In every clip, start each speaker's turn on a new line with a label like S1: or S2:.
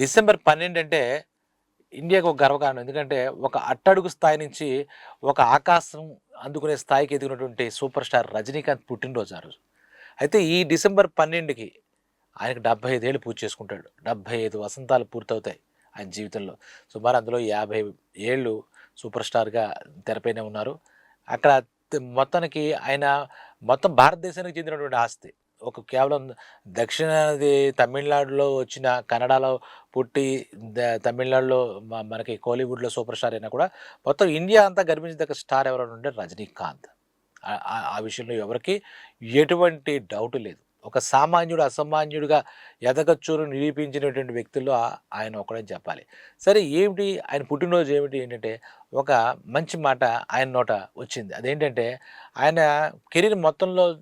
S1: December పన్నెండు అంటే ఇండియాకు ఒక గర్వకారణం. ఎందుకంటే ఒక అట్టడుగు స్థాయి నుంచి ఒక ఆకాశం అందుకునే స్థాయికి ఎదిగినటువంటి సూపర్ స్టార్ రజనీకాంత్ పుట్టినరోజు ఆ రోజు. అయితే ఈ డిసెంబర్ పన్నెండుకి ఆయనకు డెబ్బై ఐదేళ్ళు పూర్తి చేసుకుంటాడు. డెబ్బై ఐదు వసంతాలు పూర్తవుతాయి ఆయన జీవితంలో. సుమారు అందులో యాభై ఏళ్ళు సూపర్ స్టార్గా తెరపైనే ఉన్నారు. అక్కడ మొత్తానికి ఆయన మొత్తం భారతదేశానికి చెందినటువంటి ఆస్తి. ఒక కేవలం దక్షిణాది తమిళనాడులో వచ్చిన కన్నడలో పుట్టి తమిళనాడులో మనకి కోలీవుడ్లో సూపర్ స్టార్ అయినా కూడా మొత్తం ఇండియా అంతా గర్వించదగ్గ స్టార్ ఎవరైనా ఉంటే రజనీకాంత్. ఆ- ఆ- ఆ విషయంలో ఎవరికి ఎటువంటి డౌట్ లేదు. ఒక సామాన్యుడు అసామాన్యుడిగా ఎదగచ్చును నిరూపించినటువంటి వ్యక్తుల్లో ఆయన ఒకడని చెప్పాలి. సరే ఏమిటి? ఆయన పుట్టినరోజు ఏమిటి? ఏంటంటే ఒక మంచి మాట ఆయన నోట వచ్చింది. అదేంటంటే ఆయన కెరీర్ మొత్తంలో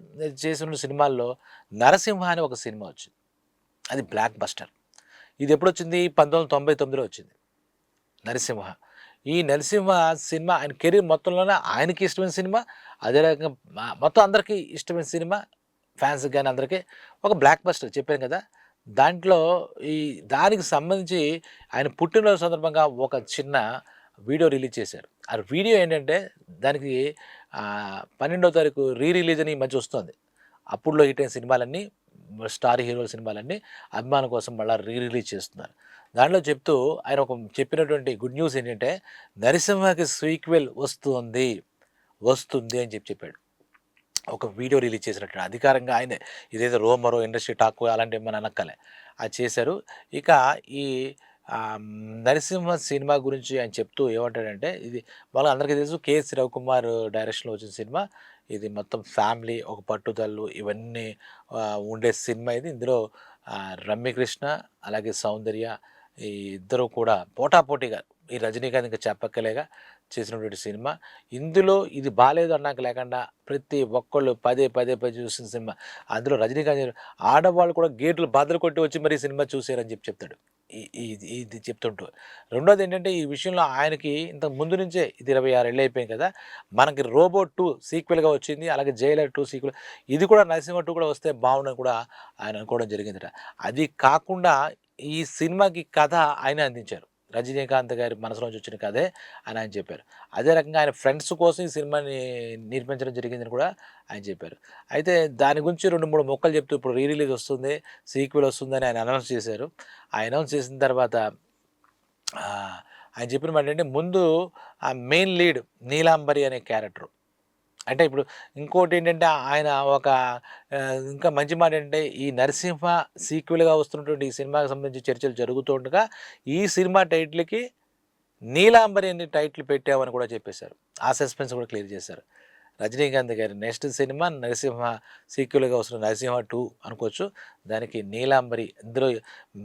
S1: చేసిన సినిమాల్లో నరసింహ అని ఒక సినిమా వచ్చింది. అది బ్లాక్ బస్టర్. ఇది ఎప్పుడు వచ్చింది పంతొమ్మిది వందల తొంభై తొమ్మిదిలో వచ్చింది. నరసింహ. ఈ నరసింహ సినిమా ఆయన కెరీర్ మొత్తంలోనే ఆయనకి ఇష్టమైన సినిమా అదే రకంగా మొత్తం అందరికీ ఇష్టమైన సినిమా ఫ్యాన్స్ కానీ అందరికీ ఒక బ్లాక్ బస్టర్ చెప్పాను కదా. దాంట్లో ఈ దానికి సంబంధించి ఆయన పుట్టినరోజు సందర్భంగా ఒక చిన్న వీడియో రిలీజ్ చేశారు. ఆ వీడియో ఏంటంటే దానికి పన్నెండో తారీఖు రీ రిలీజ్ అని ఈ మధ్య వస్తుంది. అప్పుడులో హిట్ అయిన సినిమాలన్నీ స్టార్ హీరోల సినిమాలన్నీ అభిమానం కోసం మళ్ళీ రీ రిలీజ్ చేస్తున్నారు. దాంట్లో చెప్తూ ఆయన ఒక చెప్పినటువంటి గుడ్ న్యూస్ ఏంటంటే నరసింహకి సీక్వెల్ వస్తుంది వస్తుంది అని చెప్పి చెప్పాడు. ఒక వీడియో రిలీజ్ చేసినట్టు అధికారంగా ఆయనే ఇదేదో రోమరో ఇండస్ట్రీ టాక్ అలాంటివి ఏమైనా అనక్కలే అది చేశారు. ఇక ఈ నరసింహ సినిమా గురించి ఆయన చెప్తూ ఏమంటాడంటే ఇది వాళ్ళ అందరికీ తెలుసు కేఎస్ రవికుమార్ డైరెక్షన్లో వచ్చిన సినిమా. ఇది మొత్తం ఫ్యామిలీ ఒక పట్టుదలలు ఇవన్నీ ఉండే సినిమా ఇది. ఇందులో రమ్యకృష్ణ అలాగే సౌందర్య ఈ ఇద్దరు కూడా పోటాపోటీగా ఈ రజనీకాంత్ ఇంకా చెప్పక్కలేగా చేసినటువంటి సినిమా. ఇందులో ఇది బాగాలేదు అన్నాక లేకుండా ప్రతి ఒక్కళ్ళు పదే పదే పదే చూసిన సినిమా. అందులో రజనీకాంత్ ఆడవాళ్ళు కూడా గేట్లు బద్దలు కొట్టి వచ్చి మరి సినిమా చూసారని చెప్పి చెప్తాడు. ఈ- ఇది చెప్తుంటూ. రెండోది ఏంటంటే ఈ విషయంలో ఆయనకి ఇంత ముందు నుంచే ఇది ఇరవై ఆరు ఏళ్ళు అయిపోయింది కదా. మనకి రోబో టూ సీక్వెల్గా వచ్చింది అలాగే జైలర్ టూ సీక్వెల్. ఇది కూడా నరసింహ టూ కూడా వస్తే బాగుండని కూడా ఆయన అనుకోవడం జరిగిందట. అది కాకుండా ఈ సినిమాకి కథ ఆయన అందించారు. రజనీకాంత్ గారి మనసులోంచి వచ్చిన కథే అని ఆయన చెప్పారు. అదే రకంగా ఆయన ఫ్రెండ్స్ కోసం ఈ సినిమాని నిర్మించడం జరిగిందని కూడా ఆయన చెప్పారు. అయితే దాని గురించి రెండు మూడు మొక్కలు చెప్తూ ఇప్పుడు రీ రిలీజ్ వస్తుంది సీక్వెల్ వస్తుందని ఆయన అనౌన్స్ చేశారు. ఆ అనౌన్స్ చేసిన తర్వాత ఆయన చెప్పిన మాట ఏంటంటే ముందు ఆ మెయిన్ లీడ్ నీలాంబరి అనే క్యారెక్టర్. అంటే ఇప్పుడు ఇంకోటి ఏంటంటే ఆయన ఒక ఇంకా మంచి మాట ఏంటంటే ఈ నరసింహ సీక్వెల్గా వస్తున్నటువంటి ఈ సినిమాకి సంబంధించి చర్చలు జరుగుతుండగా ఈ సినిమా టైటిల్కి నీలాంబరి అని టైటిల్ పెట్టామని కూడా చెప్పేశారు. ఆ సస్పెన్స్ కూడా క్లియర్ చేశారు. రజనీకాంత్ గారి నెక్స్ట్ సినిమా నరసింహ సీక్వెల్గా వస్తున్న నరసింహ టూ అనుకోవచ్చు. దానికి నీలాంబరి ఇందులో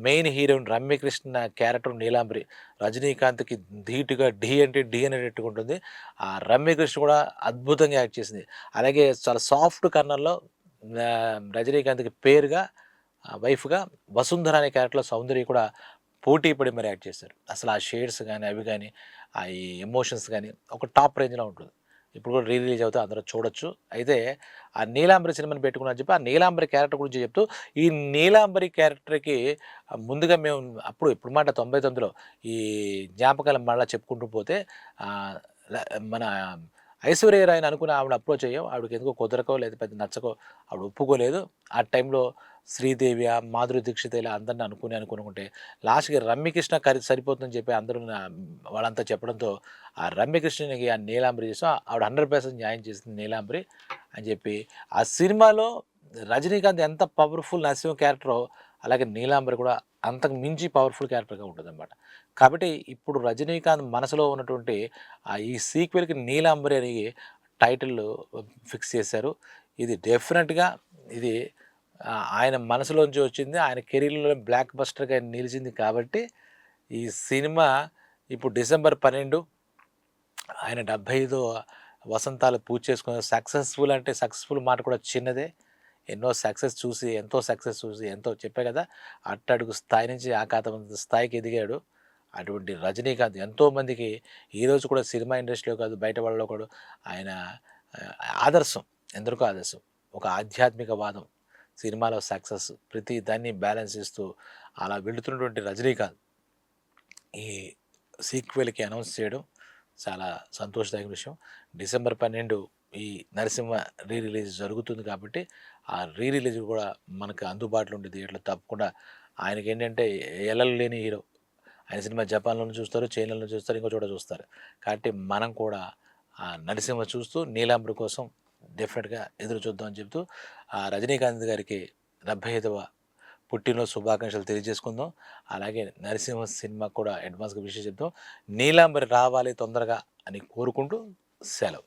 S1: main heroine Ramyakrishna character Neelambari రజనీకాంత్కి ధీటుగా ఢీ అంటే ఢీ అనేటట్టుగా ఉంటుంది. ఆ రమ్యకృష్ణ కూడా అద్భుతంగా యాక్ట్ చేసింది. అలాగే చాలా సాఫ్ట్ కర్నర్లో రజనీకాంత్కి పేరుగా వైఫ్గా వసుంధర అనే క్యారెక్టర్లో సౌందర్య కూడా పోటీ పడి మరి యాక్ట్ చేశారు. అసలు ఆ షేడ్స్ కానీ అవి కానీ ఆ ఎమోషన్స్ కానీ ఒక టాప్ రేంజ్లో ఉంటుంది. ఇప్పుడు కూడా రీ రిలీజ్ అవుతే అందరూ చూడొచ్చు. అయితే ఆ నీలాంబరి సినిమాని పెట్టుకున్నా చెప్పి ఆ నీలాంబరి క్యారెక్టర్ గురించి చెప్తూ ఈ నీలాంబరి క్యారెక్టర్కి ముందుగా మేము అప్పుడు ఇప్పుడు మాట తొంభై తొమ్మిదిలో ఈ జ్ఞాపకాలు మళ్ళీ చెప్పుకుంటూ పోతే మన ఐశ్వర్య రాయని అనుకుని ఆవిడ అప్రోచ్ అయ్యాం ఆవిడకి ఎందుకో కుదరకో లేదా పెద్ద నచ్చకో ఆవిడ ఒప్పుకోలేదు. ఆ టైంలో శ్రీదేవి మాధురి దీక్షిత ఇలా అందరిని అనుకుని అనుకుంటే లాస్ట్కి రమ్యకృష్ణ కరి సరిపోతుందని చెప్పి అందరూ వాళ్ళంతా చెప్పడంతో ఆ రమ్యకృష్ణకి ఆ నీలాంబరి చేసాం ఆవిడ హండ్రెడ్ పర్సెంట్ న్యాయం చేసింది నీలాంబరి అని చెప్పి ఆ సినిమాలో రజనీకాంత్ ఎంత పవర్ఫుల్ నరసింహ క్యారెక్టరో అలాగే నీలాంబరి కూడా అంతకు మించి పవర్ఫుల్ క్యారెక్టర్గా ఉంటుంది అనమాట కాబట్టి ఇప్పుడు రజనీకాంత్ మనసులో ఉన్నటువంటి ఈ సీక్వెల్కి నీలాంబరి అని టైటిల్ ఫిక్స్ చేశారు. ఇది డెఫినెట్గా ఇది ఆయన మనసులోంచి వచ్చింది. ఆయన కెరీర్లో బ్లాక్ బస్టర్గా నిలిచింది కాబట్టి ఈ సినిమా ఇప్పుడు డిసెంబర్ పన్నెండు ఆయన డెబ్భై ఐదో వసంతాలు పూజ చేసుకున్న సక్సెస్ఫుల్ అంటే సక్సెస్ఫుల్ మాట కూడా చిన్నదే. ఎన్నో సక్సెస్ చూసి ఎంతో సక్సెస్ చూసి ఎంతో చెప్పే కదా! అట్టడుగు స్థాయి నుంచి ఆకాతమంత స్థాయికి ఎదిగాడు. అటువంటి రజనీకాంత్ ఎంతోమందికి ఈరోజు కూడా సినిమా ఇండస్ట్రీలో కాదు బయట వాళ్ళలో కూడా ఆయన ఆదర్శం ఎందరికో ఆదర్శం. ఒక ఆధ్యాత్మిక వాదం. సినిమాలో సక్సెస్ ప్రతి దాన్ని బ్యాలెన్స్ చేస్తూ అలా వెళుతున్నటువంటి రజనీకాంత్ ఈ సీక్వెల్కి అనౌన్స్ చేయడం చాలా సంతోషదాయక విషయం. డిసెంబర్ పన్నెండు ఈ నరసింహ రీ రిలీజ్ జరుగుతుంది కాబట్టి ఆ రీ రిలీజ్ కూడా మనకు అందుబాటులో ఉండే థియేటర్లు తప్పకుండా ఆయనకి ఏంటంటే ఎలలు లేని హీరో. ఆయన సినిమా జపాన్లో చూస్తారు చైనాలో చూస్తారు ఇంకో చోట చూస్తారు. కాబట్టి మనం కూడా ఆ నరసింహ చూస్తూ నీలాంబరి కోసం డెఫినెట్గా ఎదురు చూద్దాం అని చెప్తూ ఆ రజనీకాంత్ గారికి డెబ్బై ఐదవ పుట్టినరోజు శుభాకాంక్షలు తెలియజేసుకుందాం. అలాగే నరసింహ సినిమా కూడా అడ్వాన్స్గా విషయం చెప్తాం నీలాంబరి రావాలి తొందరగా అని కోరుకుంటూ సెలవు.